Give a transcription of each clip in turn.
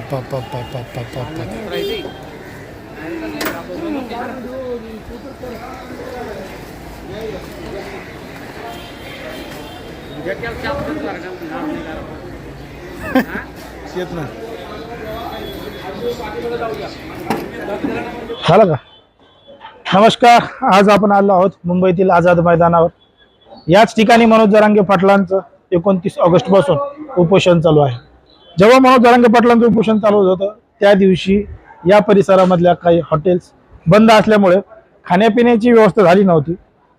pa, pa, pa, pa, pa, pa, pa. का नमस्कार आज आपण आलो आहोत मुंबईतील आझाद मैदानावर याच ठिकाणी मनोज जरांगे पाटलांचं एकोणतीस ऑगस्टपासून उपोषण चालू आहे जेव्हा मनोज जरांगे पाटलांचं उपोषण चालू होतं त्या दिवशी या परिसरामधल्या काही हॉटेल्स बंद असल्यामुळे खाण्यापिण्याची व्यवस्था झाली नव्हती.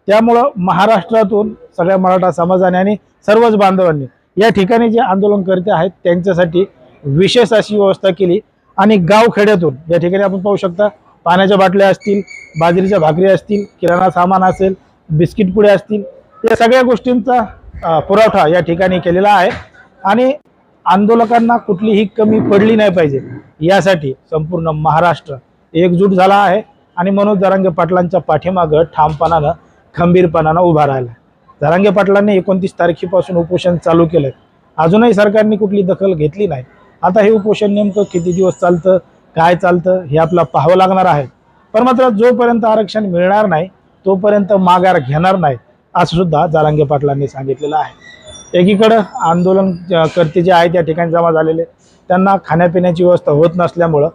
त्यामुळं महाराष्ट्रातून सगळ्या मराठा समाजाने आणि सर्वच बांधवांनी या ठिकाणी जे आंदोलनकर्ते आहेत त्यांच्यासाठी विशेष अशी व्यवस्था केली आणि गावखेड्यातून या ठिकाणी आपण पाहू शकता पाण्याच्या बाटल्या असतील बाजरीच्या भाकरी असतील किराणा सामान असेल बिस्किट पुडे असतील या सगळ्या गोष्टींचा पुरवठा या ठिकाणी केलेला आहे. आणि आंदोलकांना कुठलीही कमी पडली नाही पाहिजे. यासाठी संपूर्ण महाराष्ट्र एकजूट झाला आहे आणि मनोज जरांगे पाटलांच्या पाठीमागं ठामपणानं खंबीरपणानं उभा राहिला. जरांगे पाटलांनी एकोणतीस तारखेपासून उपोषण चालू केलंय. अजूनही सरकारने कुठली दखल घेतली नाही. आता हे उपोषण नेमकं किती दिवस चालतं काय चालतं हे आपलं पाहावं लागणार आहे. पण मात्र जोपर्यंत आरक्षण मिळणार नाही तोपर्यंत माघार घेणार नाही असं सुद्धा जारांगे पाटलांनी सांगितलेलं आहे. एकीकडं आंदोलन करते कर्ते जे आहेत त्या ठिकाणी जमा झालेले. त्यांना खाण्यापिण्याची व्यवस्था होत नसल्यामुळं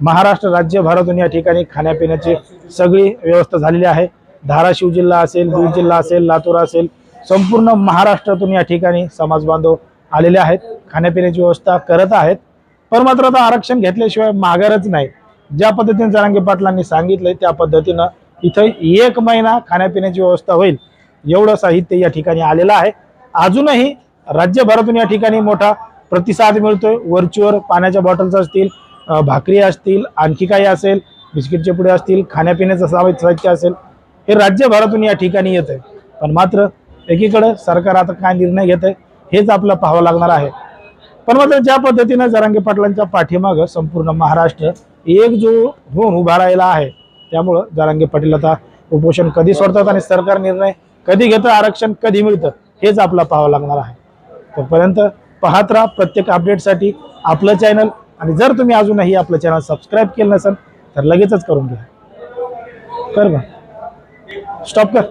महाराष्ट्र राज्यभरातून या ठिकाणी खाण्यापिण्याची सगळी व्यवस्था झालेली आहे. धाराशिव जिल्हा असेल बीड जिल्हा असेल लातूर असेल संपूर्ण महाराष्ट्रातून या ठिकाणी समाज बांधव आलेले आहेत. खाण्यापिण्याची व्यवस्था करत आहेत. पण मात्र आता आरक्षण घेतल्याशिवाय माघारच नाही. ज्या पद्धतीने जरांगे पाटलांनी सांगितलंय त्या पद्धतीनं इथं एक महिना खाण्यापिण्याची व्यवस्था होईल एवढं साहित्य या ठिकाणी आलेलं आहे. अजूनही राज्यभरातून या ठिकाणी मोठा प्रतिसाद मिळतोय. वरचीवर पाण्याच्या बॉटल्स असतील भाकरी असतील आणखी काही असेल बिस्किटचे पुढे असतील खाण्यापिण्याचं साहित्य साहित्य असेल हे राज्यभरातून या ठिकाणी येत आहे पण मात्र एकीकडे सरकार आता काय निर्णय घेत आहे हेच आपलं पाहावं लागणार आहे. पण मात्र ज्या पद्धतीनं जरांगे पाटलांच्या पाठीमागं संपूर्ण महाराष्ट्र एक जो होऊन उभा राहिला आहे त्यामुळं जरांगे पाटील आता उपोषण कधी सोडतात आणि सरकार निर्णय कधी घेतं आरक्षण कधी मिळतं हेच आपला पाहावं लागणार आहे. तोपर्यंत पाहत राहा. प्रत्येक अपडेटसाठी आपलं चॅनल आणि जर तुम्ही अजूनही आपलं चॅनल सबस्क्राईब केलं नसेल तर लगेचच करून घ्या. कर बा. स्टॉप कर.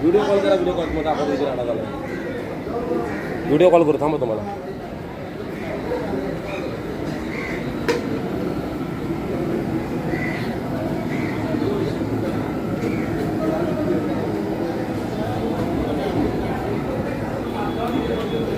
व्हिडिओ कॉल करा व्हिडिओ कॉलमध्ये आपण राहणार झाला व्हिडिओ कॉल करू थांबा तुम्हाला. Thank